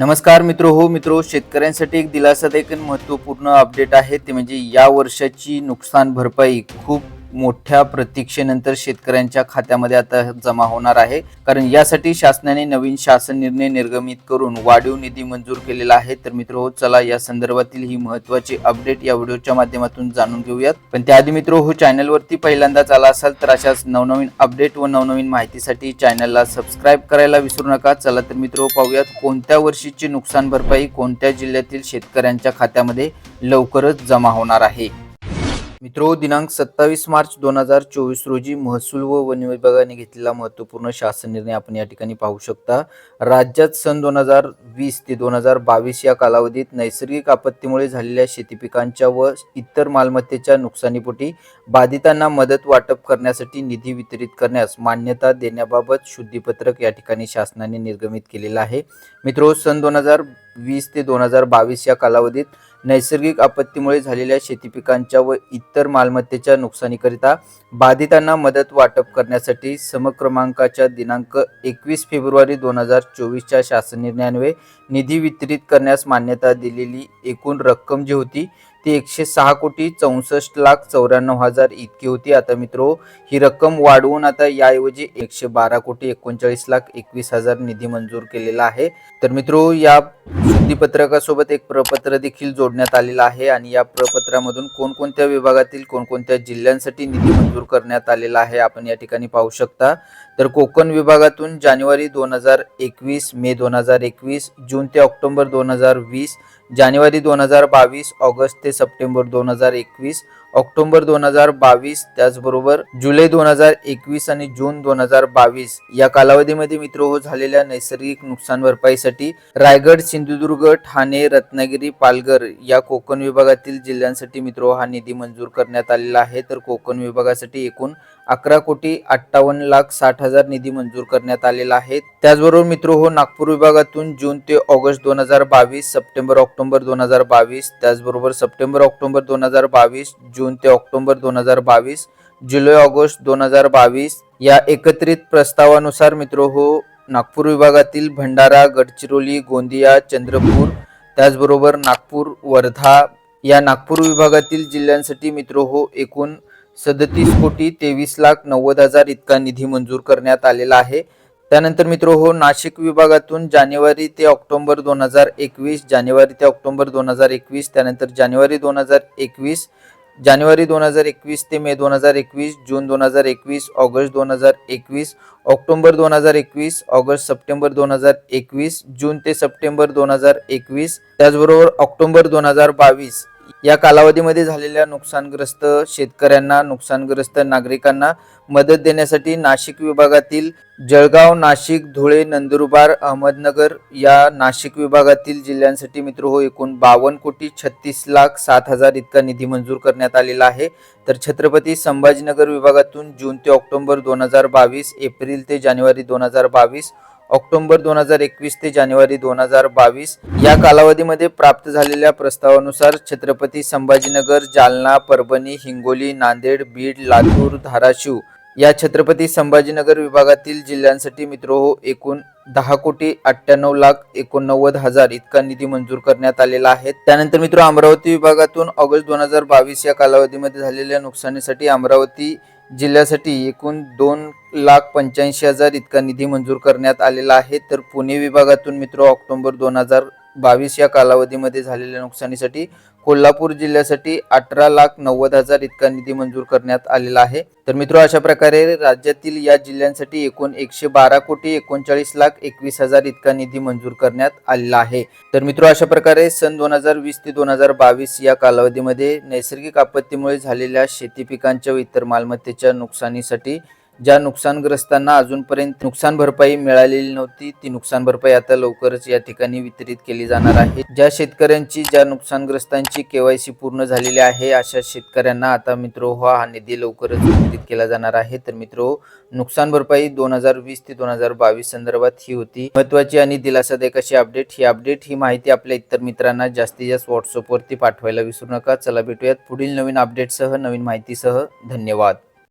नमस्कार मित्र हो मित्र शेतकऱ्यांसाठी एक दिलासादायक महत्त्वपूर्ण अपडेट आहे. ते म्हणजे या वर्षाची नुकसान भरपाई खूप मोठ्या प्रतीक्षेनंतर शेतकऱ्यांच्या खात्यामध्ये आता जमा होणार आहे. कारण यासाठी शासनाने नवीन शासन निर्णय निर्गमित करून वाढीव निधी मंजूर केलेला आहे. तर मित्र हो चला या संदर्भातील ही महत्वाची अपडेट या व्हिडिओच्या माध्यमातून जाणून घेऊयात. पण त्याआधी मित्र हो चॅनलवरती पहिल्यांदाच आला असाल तर अशाच नवनवीन अपडेट व नवनवीन माहितीसाठी चॅनलला सबस्क्राईब करायला विसरू नका. चला तर मित्र पाहूयात कोणत्या वर्षीची नुकसान भरपाई कोणत्या जिल्ह्यातील शेतकऱ्यांच्या खात्यामध्ये लवकरच जमा होणार आहे. मित्रो दिनांक सत्तावीस मार्च दोन हजार चोवीस रोजी महसूल व वन विभागाने घेतलेला महत्त्वपूर्ण शासन निर्णय आपण या ठिकाणी पाहू शकता. राज्यात सन दोन हजार वीस ते दोन हजार बावीस या कालावधीत नैसर्गिक आपत्तीमुळे झालेल्या शेती पिकांच्या व इतर मालमत्तेच्या नुकसानीपोटी बाधितांना मदत वाटप करण्यासाठी निधी वितरित करण्यास मान्यता देण्याबाबत शुद्धीपत्रक या ठिकाणी शासनाने निर्गमित केलेलं आहे. मित्रो सन दोन हजार वीस ते दोन हजार बावीस या कालावधीत नैसर्गिक आपत्तीमुळे झालेल्या शेती पिकांच्या व इतर मालमत्तेच्या नुकसानीकरिता बाधितांना मदत वाटप करण्यासाठी समक्रमांकाच्या दिनांक एकवीस फेब्रुवारी दोन हजार चोवीसच्या शासन निर्णयान्वये निधी वितरित करण्यास मान्यता दिलेली एकूण रक्कम जी होती ती एकशे सहा कोटी चौसष्ट लाख चौऱ्याण्णव हजार इतकी होती. आता मित्रो ही रक्कम वाढवून आता याऐवजी एकशे बारा कोटी एकोणचाळीस लाख एकवीस हजार निधी मंजूर केलेला आहे. तर मित्रो या शुद्धीपत्रकासोबत एक प्रपत्र देखील जोडण्यात आलेलं आहे आणि या प्रपत्रामधून कोणकोणत्या विभागातील कोणकोणत्या जिल्ह्यांसाठी निधी मंजूर करण्यात आलेला आहे आपण या ठिकाणी पाहू शकता. तर कोकण विभागातून जानेवारी दोन हजार एकवीस मे दोन हजार एकवीस जून ते ऑक्टोबर दोन हजार वीस जानेवारी दोन हजार बावीस ऑगस्ट ते सप्टेंबर दोन हजार एकवीस ऑक्टोबर दोन हजार बावीस त्याचबरोबर जुलै दोन हजार एकवीस आणि जून दोन हजार बावीस या कालावधीमध्ये मित्र हो झालेल्या नैसर्गिक नुकसान भरपाईसाठी रायगड सिंधुदुर्ग ठाणे रत्नागिरी पालघर या कोकण विभागातील जिल्ह्यांसाठी मित्र हो हा निधी मंजूर करण्यात आलेला आहे. तर कोकण विभागासाठी एकूण अकरा कोटी अठ्ठावन्न लाख साठ हजार निधी मंजूर करण्यात आलेला आहे. त्याचबरोबर मित्र हो नागपूर विभागातून जून ते ऑगस्ट दोन हजार बावीस सप्टेंबर ऑक्टोबर दोन हजार बावीस त्याचबरोबर सप्टेंबर ऑक्टोबर दोन हजार बावीस जून ते ऑक्टोबर दोन हजार बावीस जुलै ऑगस्ट दोन हजार बावीस या एकत्रित प्रस्तावानुसार मित्र हो नागपूर विभागातील भंडारा गडचिरोली गोंदिया चंद्रपूर त्याचबरोबर नागपूर वर्धा या नागपूर विभागातील जिल्ह्यांसाठी मित्र हो एकूण सदतीस कोटी तेवीस लाख नव्वद हजार इतका निधी मंजूर करण्यात आलेला आहे त्यानंतर मित्र हो नाशिक विभागातून जानेवारी ते ऑक्टोबर दोन हजार एकवीस जानेवारी ते ऑक्टोबर दोन हजार एकवीस त्यानंतर जानेवारी दोन हजार एकवीस जानेवारी दोन हजार एकवीस ते मे दोन हजार एकवीस जून दोन हजार एकवीस ऑगस्ट दोन हजार एकवीस ऑक्टोबर दोन हजार एकवीस ऑगस्ट सप्टेंबर दोन हजार एकवीस जून ते सप्टेंबर दोन हजार एकवीस त्याचबरोबर ऑक्टोबर दोन हजार बावीस या कालावधीमध्ये झालेल्या नुकसानग्रस्त शेतकऱ्यांना नुकसानग्रस्त नागरिकांना मदत देण्यासाठी नाशिक विभागातील जळगाव नाशिक धुळे नंदुरबार अहमदनगर या नाशिक विभागातील जिल्ह्यांसाठी मित्र हो एकूण बावन्न कोटी छत्तीस लाख सात हजार इतका निधी मंजूर करण्यात आलेला आहे. तर छत्रपती संभाजीनगर विभागातून जून ते ऑक्टोबर दोन हजार बावीस एप्रिल ते जानेवारी दोन हजार बावीस ऑक्टोबर दोन हजार एकवीस ते जानेवारी दोन हजार बावीस या कालावधीमध्ये प्राप्त झालेल्या प्रस्तावानुसार छत्रपती संभाजीनगर जालना परभणी हिंगोली नांदेड बीड लातूर धाराशिव या छत्रपती संभाजीनगर विभागातील जिल्ह्यांसाठी मित्र हो एकूण दहा कोटी अठ्ठ्याण्णव लाख एकोणनव्वद हजार इतका निधी मंजूर करण्यात आलेला आहे. त्यानंतर मित्र अमरावती विभागातून ऑगस्ट दोन हजार बावीस या कालावधीमध्ये झालेल्या नुकसानीसाठी अमरावती जिल्ह्यासाठी एकूण दोन लाख पंच्याऐंशी हजार इतका निधी मंजूर करण्यात आलेला आहे. तर पुणे विभागातून मित्र ऑक्टोबर दोन हजार बावीस या कालावधीमध्ये झालेल्या नुकसानीसाठी कोल्हापूर जिल्ह्यासाठी अठरा लाख नव्वद हजार इतका निधी मंजूर करण्यात आलेला आहे. तर मित्र अशा प्रकारे राज्यातील या जिल्ह्यांसाठी एकूण एकशे बारा कोटी एकोणचाळीस लाख एकवीस हजार इतका निधी मंजूर करण्यात आलेला आहे. तर मित्र अशा प्रकारे सन दोन हजार वीस ते दोन हजार बावीस या कालावधीमध्ये नैसर्गिक आपत्तीमुळे झालेल्या शेती पिकांच्या व इतर मालमत्तेच्या नुकसानीसाठी ज्या नुकसानग्रस्तांना अजूनपर्यंत नुकसान भरपाई मिळालेली नव्हती ती नुकसान भरपाई आता लवकरच या ठिकाणी वितरित केली जाणार आहे. ज्या शेतकऱ्यांची ज्या नुकसानग्रस्तांची केवायसी पूर्ण झालेली आहे अशा शेतकऱ्यांना आता मित्रो हा निधी लवकरच वितरित केला जाणार आहे. तर मित्रो नुकसान भरपाई दोन हजार वीस ते दोन हजार बावीस संदर्भात ही होती. महत्वाची आणि दिलासादायक अशी अपडेट ही अपडेट ही माहिती आपल्या इतर मित्रांना जास्तीत जास्त व्हॉट्सअपवरती पाठवायला विसरू नका. चला भेटूयात पुढील नवीन अपडेटसह नवीन माहितीसह. धन्यवाद.